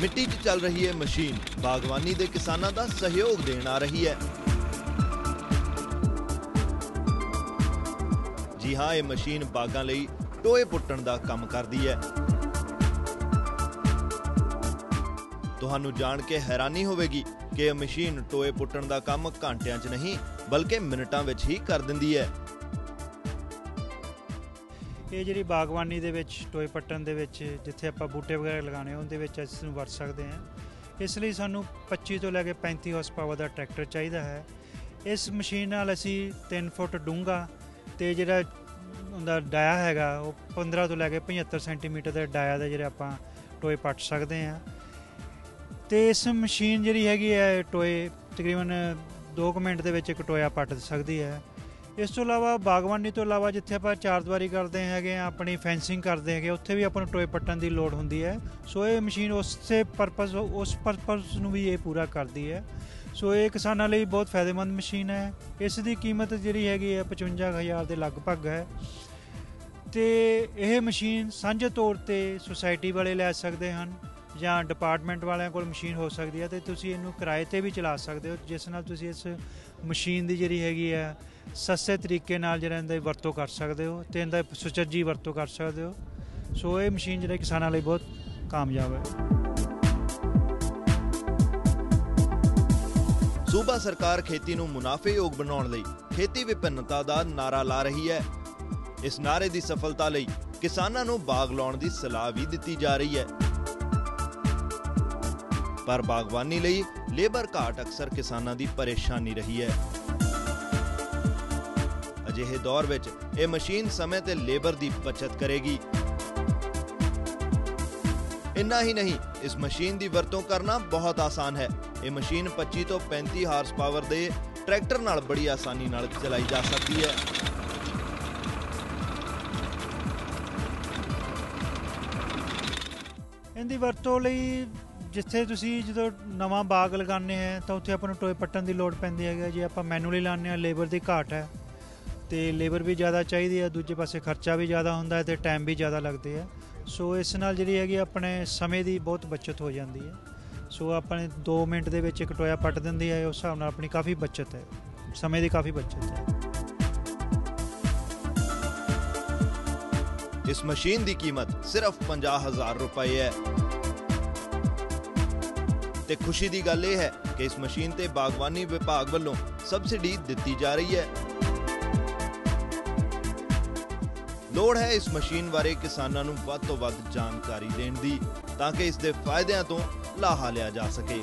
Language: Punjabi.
ਮਿੱਟੀ 'ਚ ਚੱਲ ਰਹੀ ਇਹ ਮਸ਼ੀਨ ਬਾਗਵਾਨੀ ਦੇ ਕਿਸਾਨਾਂ ਦਾ ਸਹਿਯੋਗ ਦੇਣ ਆ ਰਹੀ ਹੈ। ਜੀ ਹਾਂ, ਇਹ ਮਸ਼ੀਨ ਬਾਗਾਂ ਲਈ ਟੋਏ ਪੁੱਟਣ ਦਾ ਕੰਮ ਕਰਦੀ ਹੈ। ਤੁਹਾਨੂੰ ਜਾਣ ਕੇ ਹੈਰਾਨੀ ਹੋਵੇਗੀ ਕਿ ਇਹ ਮਸ਼ੀਨ ਟੋਏ ਪੁੱਟਣ ਦਾ ਕੰਮ ਘੰਟਿਆਂ 'ਚ ਨਹੀਂ, ਬਲਕਿ ਮਿੰਟਾਂ ਵਿੱਚ ਹੀ ਕਰ ਦਿੰਦੀ ਹੈ। ਇਹ ਜਿਹੜੀ ਬਾਗਬਾਨੀ ਦੇ ਵਿੱਚ, ਟੋਏ ਪੱਟਣ ਦੇ ਵਿੱਚ, ਜਿੱਥੇ ਆਪਾਂ ਬੂਟੇ ਵਗੈਰਾ ਲਗਾਣੇ ਉਹਦੇ ਵਿੱਚ ਇਸ ਨੂੰ ਵਰਤ ਸਕਦੇ ਹਾਂ। ਇਸ ਲਈ ਸਾਨੂੰ 25 ਤੋਂ ਲੈ ਕੇ 35 ਹਾਰਸ ਪਾਵਰ ਦਾ ਟਰੈਕਟਰ ਚਾਹੀਦਾ ਹੈ। ਇਸ ਮਸ਼ੀਨ ਨਾਲ ਅਸੀਂ 3 ਫੁੱਟ ਡੂੰਘਾ ਤੇ ਜਿਹੜਾ ਉਹਦਾ ਡਾਇਆ ਹੈਗਾ, ਉਹ 15 ਤੋਂ ਲੈ ਕੇ 75 ਸੈਂਟੀਮੀਟਰ ਦਾ ਡਾਇਆ ਦਾ ਜਿਹੜਾ ਆਪਾਂ ਟੋਏ ਪੱਟ ਸਕਦੇ ਹਾਂ। ਤੇ ਇਸ ਮਸ਼ੀਨ ਜਿਹੜੀ ਹੈਗੀ ਹੈ, ਟੋਏ ਤਕਰੀਬਨ 2 ਮਿੰਟ ਦੇ ਵਿੱਚ ਇੱਕ ਟੋਇਆ ਪੱਟ ਸਕਦੀ ਹੈ। ਇਸ ਤੋਂ ਇਲਾਵਾ ਬਾਗਬਾਨੀ ਤੋਂ ਇਲਾਵਾ ਜਿੱਥੇ ਆਪਾਂ ਚਾਰ ਕਰਦੇ ਹੈਗੇ ਆ ਆਪਣੀ ਫੈਂਸਿੰਗ ਕਰਦੇ ਹੈਗੇ ਉੱਥੇ ਵੀ ਆਪਾਂ ਨੂੰ ਟੋਏ ਪੱਟਣ ਦੀ ਲੋੜ ਹੁੰਦੀ ਹੈ। ਸੋ ਇਹ ਮਸ਼ੀਨ ਉਸੇ ਪਰਪਸ ਉਸ ਪਰਪਸ ਨੂੰ ਵੀ ਇਹ ਪੂਰਾ ਕਰਦੀ ਹੈ। ਸੋ ਇਹ ਕਿਸਾਨਾਂ ਲਈ ਬਹੁਤ ਫਾਇਦੇਮੰਦ ਮਸ਼ੀਨ ਹੈ। ਇਸ ਦੀ ਕੀਮਤ ਜਿਹੜੀ ਹੈਗੀ ਹੈ 55000 ਦੇ ਲਗਭਗ ਹੈ। ਤੇ ਇਹ ਮਸ਼ੀਨ ਸਾਂਝੇ ਤੌਰ ਤੇ ਸੁਸਾਇਟੀ ਵਾਲੇ ਲੈ ਸਕਦੇ ਹਨ। ਜਾਂ ਡਿਪਾਰਟਮੈਂਟ ਵਾਲਿਆਂ ਕੋਲ ਮਸ਼ੀਨ ਹੋ ਸਕਦੀ ਹੈ, ਤੇ ਤੁਸੀਂ ਇਹਨੂੰ ਕਿਰਾਏ ਤੇ ਵੀ ਚਲਾ ਸਕਦੇ ਹੋ, ਜਿਸ ਨਾਲ ਤੁਸੀਂ ਇਸ ਮਸ਼ੀਨ ਦੀ ਜਿਹੜੀ ਹੈਗੀ ਹੈ, ਸਸਤੇ ਤਰੀਕੇ ਨਾਲ ਜਿਹੜਾ ਇਹਦਾ ਵਰਤੋਂ ਕਰ ਸਕਦੇ ਹੋ ਤੇ ਇਹਦਾ ਸੁਚੱਜੀ ਵਰਤੋਂ ਕਰ ਸਕਦੇ ਹੋ। ਸੋ ਇਹ ਮਸ਼ੀਨ ਜਿਹੜਾ ਕਿਸਾਨਾਂ ਲਈ ਬਹੁਤ ਕਾਮਯਾਬ ਹੈ। ਸੂਬਾ ਸਰਕਾਰ ਖੇਤੀ ਨੂੰ ਮੁਨਾਫੇਯੋਗ ਬਣਾਉਣ ਲਈ ਖੇਤੀ ਵਿਭਿੰਨਤਾ ਦਾ ਨਾਰਾ ਲਾ ਰਹੀ ਹੈ। ਇਸ ਨਾਰੇ ਦੀ ਸਫਲਤਾ ਲਈ ਕਿਸਾਨਾਂ ਨੂੰ ਬਾਗ ਲਾਉਣ ਦੀ ਸਲਾਹ ਵੀ ਦਿੱਤੀ ਜਾ ਰਹੀ ਹੈ। ਪਰ ਬਾਗਬਾਨੀ ਲਈ ਲੇਬਰ ਘਾਟ ਅਕਸਰ ਕਿਸਾਨਾਂ ਦੀ ਪਰੇਸ਼ਾਨੀ ਰਹੀ ਹੈ। ਅਜਿਹੇ ਦੌਰ ਵਿੱਚ ਇਹ ਮਸ਼ੀਨ ਸਮੇਂ ਤੇ ਲੇਬਰ ਦੀ ਬਚਤ ਕਰੇਗੀ। ਇੰਨਾ ਹੀ ਨਹੀਂ, ਇਸ ਮਸ਼ੀਨ ਦੀ ਵਰਤੋਂ ਕਰਨਾ ਬਹੁਤ ਆਸਾਨ ਹੈ। ਇਹ ਮਸ਼ੀਨ 25 ਤੋਂ 35 ਹਾਰਸ ਪਾਵਰ ਦੇ ਟਰੈਕਟਰ ਨਾਲ ਬੜੀ ਆਸਾਨੀ ਨਾਲ ਚਲਾਈ ਜਾ ਸਕਦੀ ਹੈ। ਇਹਦੀ ਵਰਤੋਂ ਲਈ ਜਿੱਥੇ ਤੁਸੀਂ ਜਦੋਂ ਨਵਾਂ ਬਾਗ ਲਗਾਉਂਦੇ ਹੈ ਤਾਂ ਉੱਥੇ ਆਪਾਂ ਨੂੰ ਟੋਏ ਪੱਟਣ ਦੀ ਲੋੜ ਪੈਂਦੀ ਹੈਗੀ ਜੇ ਆਪਾਂ ਮੈਨੂਅਲੀ ਲਾਉਂਦੇ ਆ, ਲੇਬਰ ਦੀ ਘਾਟ ਹੈ, ਤੇ ਲੇਬਰ ਵੀ ਜ਼ਿਆਦਾ ਚਾਹੀਦੀ ਹੈ, ਦੂਜੇ ਪਾਸੇ ਖਰਚਾ ਵੀ ਜ਼ਿਆਦਾ ਹੁੰਦਾ ਹੈ ਤੇ ਟਾਈਮ ਵੀ ਜ਼ਿਆਦਾ ਲੱਗਦੇ ਆ। ਸੋ ਇਸ ਨਾਲ ਜਿਹੜੀ ਹੈਗੀ ਆਪਣੇ ਸਮੇਂ ਦੀ ਬਹੁਤ ਬਚਤ ਹੋ ਜਾਂਦੀ ਹੈ। ਸੋ ਆਪਣੇ 2 ਮਿੰਟ ਦੇ ਵਿੱਚ ਇੱਕ ਟੋਇਆ ਪੱਟ ਦਿੰਦੀ ਹੈ ਉਸ ਹਿਸਾਬ ਨਾਲ ਆਪਣੀ ਕਾਫੀ ਬਚਤ ਹੈ। ਸਮੇਂ ਦੀ ਕਾਫੀ ਬਚਤ ਹੈ। ਇਸ ਮਸ਼ੀਨ ਦੀ ਕੀਮਤ ਸਿਰਫ 50000 ਰੁਪਏ ਹੈ। ਤੇ ਖੁਸ਼ੀ ਦੀ ਗੱਲ ਇਹ ਹੈ ਕਿ ਇਸ ਮਸ਼ੀਨ ਤੇ ਬਾਗਬਾਨੀ ਵਿਭਾਗ ਵੱਲੋਂ ਸਬਸਿਡੀ ਦਿੱਤੀ ਜਾ ਰਹੀ ਹੈ। ਲੋੜ ਹੈ ਇਸ ਮਸ਼ੀਨ ਬਾਰੇ ਕਿਸਾਨਾਂ ਨੂੰ ਵੱਧ ਤੋਂ ਵੱਧ ਜਾਣਕਾਰੀ ਦੇਣ ਦੀ, ਤਾਂ ਕਿ ਇਸ ਦੇ ਫਾਇਦਿਆਂ ਤੋਂ ਲਾਹਾ ਲਿਆ ਜਾ ਸਕੇ।